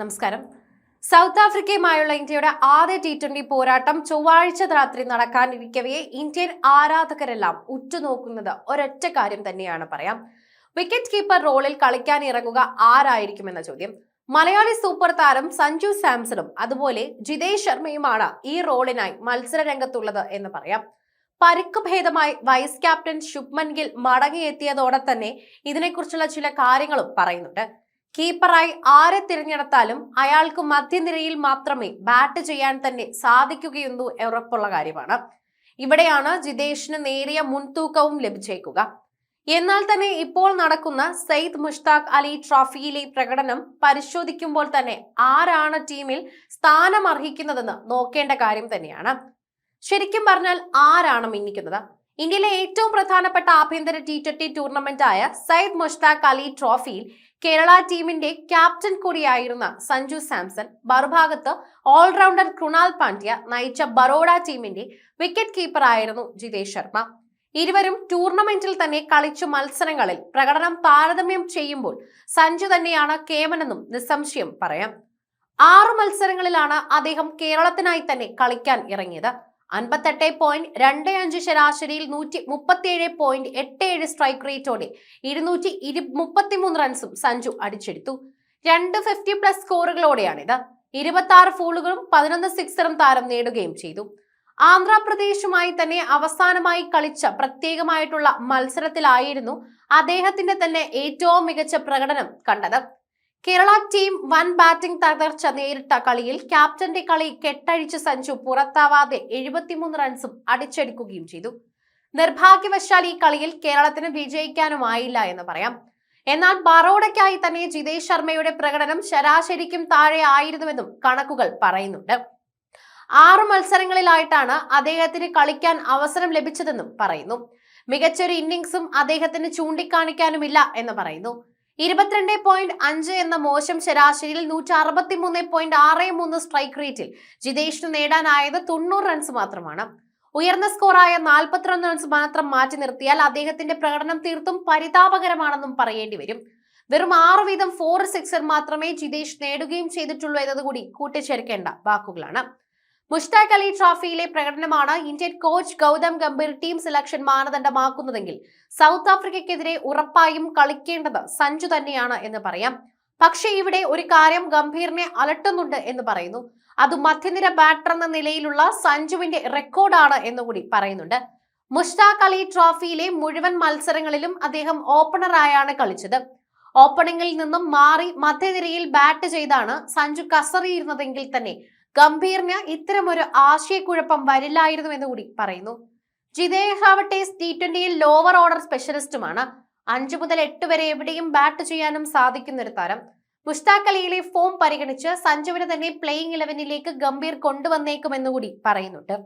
നമസ്കാരം. സൗത്ത് ആഫ്രിക്കയുമായുള്ള ഇന്ത്യയുടെ ആദ്യ ടി ട്വന്റി പോരാട്ടം ചൊവ്വാഴ്ച രാത്രി നടക്കാനിരിക്കവേ ഇന്ത്യൻ ആരാധകരെല്ലാം ഉറ്റുനോക്കുന്നത് ഒരൊറ്റ കാര്യം തന്നെയാണ് പറയാം. വിക്കറ്റ് കീപ്പർ റോളിൽ കളിക്കാൻ ഇറങ്ങുക ആരായിരിക്കുമെന്ന ചോദ്യം. മലയാളി സൂപ്പർ താരം സഞ്ജു സാംസണും അതുപോലെ ജിതേഷ് ശർമ്മയുമാണ് ഈ റോളിനായി മത്സര രംഗത്തുള്ളത് എന്ന് പറയാം. പരുക്ക് ഭേദമായി വൈസ് ക്യാപ്റ്റൻ ശുഭ്മൻ ഗിൽ മടങ്ങിയെത്തിയതോടെ തന്നെ ഇതിനെക്കുറിച്ചുള്ള ചില കാര്യങ്ങളും പറയുന്നുണ്ട്. കീപ്പറായി ആരെ തിരഞ്ഞെടുത്താലും അയാൾക്ക് മധ്യനിരയിൽ മാത്രമേ ബാറ്റ് ചെയ്യാൻ തന്നെ സാധിക്കുകയുള്ളൂ ഉറപ്പുള്ള കാര്യമാണ്. ഇവിടെയാണ് ജിതേഷിന് നേരിയ മുൻതൂക്കവും ലഭിച്ചേക്കുക. എന്നാൽ തന്നെ ഇപ്പോൾ നടക്കുന്ന സെയ്ദ് മുഷ്താഖ് അലി ട്രോഫിയിലെ പ്രകടനം പരിശോധിക്കുമ്പോൾ തന്നെ ആരാണ് ടീമിൽ സ്ഥാനം അർഹിക്കുന്നതെന്ന് നോക്കേണ്ട കാര്യം തന്നെയാണ്. ശരിക്കും പറഞ്ഞാൽ ആരാണ് മിന്നിക്കുന്നത്? ഇന്ത്യയിലെ ഏറ്റവും പ്രധാനപ്പെട്ട ആഭ്യന്തര ടി ട്വന്റി ടൂർണമെന്റ് ആയ സയ്യിദ് മുഷ്താഖ് അലി ട്രോഫിയിൽ കേരള ടീമിന്റെ ക്യാപ്റ്റൻ കൂടിയായിരുന്ന സഞ്ജു സാംസൺ മറുഭാഗത്ത് ഓൾറൗണ്ടർ കൃണാൽ പാണ്ഡ്യ നയിച്ച ബറോഡ ടീമിന്റെ വിക്കറ്റ് കീപ്പറായിരുന്നു ജിതേഷ് ശർമ്മ. ഇരുവരും ടൂർണമെന്റിൽ തന്നെ കളിച്ച മത്സരങ്ങളിൽ പ്രകടനം താരതമ്യം ചെയ്യുമ്പോൾ സഞ്ജു തന്നെയാണ് കേമനെന്നും നിസ്സംശയം പറയാം. ആറു മത്സരങ്ങളിലാണ് അദ്ദേഹം കേരളത്തിനായി തന്നെ കളിക്കാൻ ഇറങ്ങിയത്. അൻപത്തെട്ട് പോയിന്റ് രണ്ട് അഞ്ച് ശരാശരിയിൽ നൂറ്റി മുപ്പത്തിയേഴ് പോയിന്റ് എട്ട് ഏഴ് സ്ട്രൈക്ക് റേറ്റോടെ ഇരുന്നൂറ്റി ഇരു മുപ്പത്തിമൂന്ന് റൺസും സഞ്ജു അടിച്ചെടുത്തു. രണ്ട് ഫിഫ്റ്റി പ്ലസ് സ്കോറുകളോടെയാണിത് ഇരുപത്തി ആറ് ഫോളുകളും പതിനൊന്ന് സിക്സറും താരം നേടുകയും ചെയ്തു. ആന്ധ്രാപ്രദേശുമായി തന്നെ അവസാനമായി കളിച്ച പ്രത്യേകമായിട്ടുള്ള മത്സരത്തിലായിരുന്നു അദ്ദേഹത്തിന്റെ തന്നെ ഏറ്റവും മികച്ച പ്രകടനം കണ്ടത്. കേരള ടീം വൻ ബാറ്റിംഗ് തകർച്ച നേരിട്ട കളിയിൽ ക്യാപ്റ്റന്റെ കളി കെട്ടഴിച്ച് സഞ്ജു പുറത്താവാതെ എഴുപത്തിമൂന്ന് റൺസും അടിച്ചെടുക്കുകയും ചെയ്തു. നിർഭാഗ്യവശാൽ ഈ കളിയിൽ കേരളത്തിന് വിജയിക്കാനുമായില്ല എന്ന് പറയാം. എന്നാൽ ബറോഡയ്ക്കായി തന്നെ ജിതേഷ് ശർമ്മയുടെ പ്രകടനം ശരാശരിക്കും താഴെ ആയിരുന്നുവെന്നും കണക്കുകൾ പറയുന്നുണ്ട്. ആറു മത്സരങ്ങളിലായിട്ടാണ് അദ്ദേഹത്തിന് കളിക്കാൻ അവസരം ലഭിച്ചതെന്നും പറയുന്നു. മികച്ചൊരു ഇന്നിംഗ്സും അദ്ദേഹത്തിന് ചൂണ്ടിക്കാണിക്കാനുമില്ല എന്ന് പറയുന്നു. ഇരുപത്തിരണ്ട് പോയിന്റ് അഞ്ച് എന്ന മോശം ശരാശരിയിൽ നൂറ്റി അറുപത്തി മൂന്ന് പോയിന്റ് ആറ് മൂന്ന് സ്ട്രൈക്ക് റേറ്റിൽ ജിതേഷിന് നേടാനായത് തൊണ്ണൂറ് റൺസ് മാത്രമാണ്. ഉയർന്ന സ്കോറായ നാൽപ്പത്തിരണ്ട് റൺസ് മാത്രം മാറ്റി നിർത്തിയാൽ അദ്ദേഹത്തിന്റെ പ്രകടനം തീർത്തും പരിതാപകരമാണെന്നും പറയേണ്ടി വരും. വെറും ആറ് വീതം ഫോർ സിക്സർ മാത്രമേ ജിതേഷ് നേടുകയും ചെയ്തിട്ടുള്ളൂ എന്നതുകൂടി കൂട്ടിച്ചേർക്കേണ്ട വാക്കുകളാണ്. മുഷ്താഖ് അലി ട്രോഫിയിലെ പ്രകടനമാണ് Indian coach Gautam Gambhir team selection മാനദണ്ഡമാക്കുന്നതെങ്കിൽ south ആഫ്രിക്കയ്ക്കെതിരെ ഉറപ്പായും കളിക്കേണ്ടത് സഞ്ജു തന്നെയാണ് എന്ന് പറയാം. പക്ഷേ ഇവിടെ ഒരു കാര്യം ഗംഭീറിനെ അലട്ടുന്നുണ്ട് എന്ന് പറയുന്നു. അത് മധ്യനിര ബാറ്റർ എന്ന നിലയിലുള്ള സഞ്ജുവിന്റെ റെക്കോർഡാണ് എന്നുകൂടി പറയുന്നുണ്ട്. മുഷ്താഖ് അലി ട്രോഫിയിലെ മുഴുവൻ മത്സരങ്ങളിലും അദ്ദേഹം ഓപ്പണറായാണ് കളിച്ചത്. ഓപ്പണിംഗിൽ നിന്നും മാറി മധ്യനിരയിൽ ബാറ്റ് ചെയ്താണ് സഞ്ജു കസറിയിരുന്നതെങ്കിൽ തന്നെ ഗംഭീറിന് ഇത്തരമൊരു ആശയക്കുഴപ്പം വരില്ലായിരുന്നു എന്ന് കൂടി പറയുന്നു. ജിതേഹാവട്ടേസ് ടി ട്വന്റിയിൽ ലോവർ ഓർഡർ സ്പെഷ്യലിസ്റ്റുമാണ് അഞ്ചു മുതൽ എട്ട് വരെ എവിടെയും ബാറ്റ് ചെയ്യാനും സാധിക്കുന്ന ഒരു താരം. മുഷ്താഖ് അലിയിലെ ഫോം പരിഗണിച്ച് സഞ്ജുവിനെ തന്നെ പ്ലേയിങ് ഇലവനിലേക്ക് ഗംഭീർ കൊണ്ടുവന്നേക്കുമെന്നുകൂടി പറയുന്നുണ്ട്.